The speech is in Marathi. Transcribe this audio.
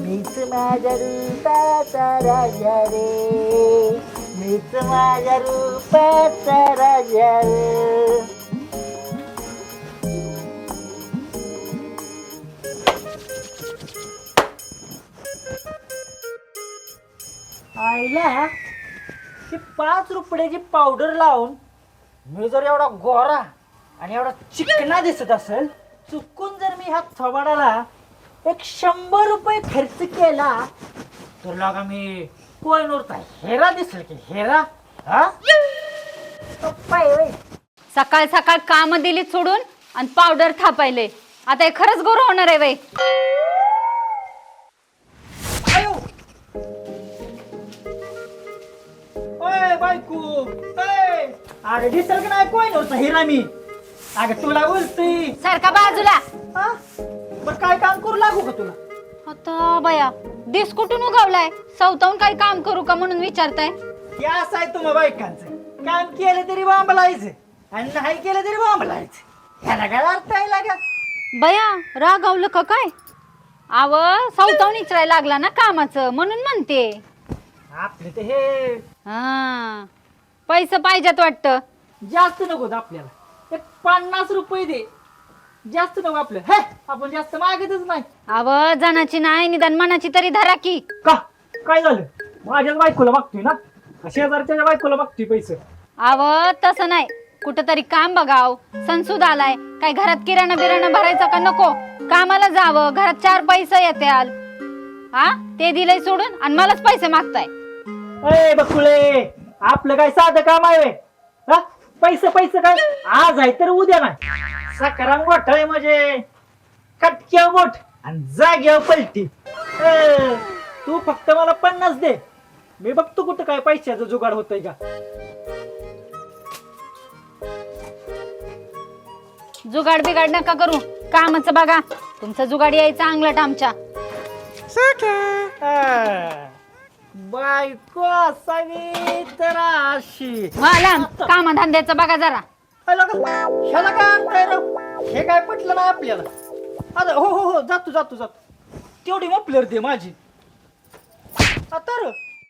मीच माझ्या रूपाचा राजा रे मीच माझ्या रूपाचा राजा रे आईला पाच रुपयाची पावडर लावून मी जर एवढा गोरा आणि एवढा चिकना दिसत असेल चुकून जर मी ह्या थोबाडाला एक शंभर रुपये खर्च केला तर लागा मी कोयनूरचा हेरा दिसेल की हेरा हा? पप्पा आहे होय. सकाळ सकाळ काम दिली सोडून आणि पावडर थापायले. आता हे खरंच गोर होणार आहे बाई आयो ओय बायको. ओय अरे दिसेल की नाही? कोयनूरचा हिरा मी? अगं तुला बोलतोय सारखा बाजूला. हा? काय काम करू लागू का तुला? आता बया दिस कुठून उगवलाय? सवतावून काही काम करू का म्हणून विचारताय? हे असं आहे तुम्हा बायकांचं. काम केलं तरी बांबलायचं. आणि नाही केलं तरी बांबलायचं. ह्याला काय अर्थ आहे लागा? बया रागावलं का काय? आव सवतावून इचरायला लागला ना कामाचं म्हणून म्हणते. आपले तर हे हा. पैसे पाहिजेत वाटतं. जास्त नको आपल्याला. एक पन्नास रुपये दे. जास्त नको आपलं. हे आपण जास्त मागतच नाही. आव जनाची नाही निदान मनाची तरी धरा की. का? काय झालं? माझ्याच बायकोला मागतोय ना? शेजारच्या बायकोला मागतोय पैसे? आव तसं नाही. कुठंतरी काम बघाव. सणसूद आलाय. काय घरात किराणा बिराणा भरायचा का नको? कामाला जावं. घरात चार पैसे येत्याल. हा? ते दिलंय सोडून आणि मलाच पैसे मागताय. ए बकुळे! आपलं काय साधं काम आहे? हा? पैसे पैसे काय? आज आहे तर उद्या नाही. सकाराम मोठ आहे म्हणजे. कटक्या मोठ. आणि जाग्या पलटी. ए, तू फक्त मला पन्नास दे. मी बघतो कुठं काय पैशाचं जुगाड होतंय का. जुगाड बिगाड नका करू. कामाचं बघा. तुमचं जुगाड यायचं अंगलट आमच्या. बायको असावी तर अशी. मला कामधंद्याचं बघा जरा. ह्याला का- ह्याला काय आहे राव? हे काय पटलं नाही आपल्याला? आता हो हो हो जातो जातो जातो. तेवढी मपलर दे माझी. आता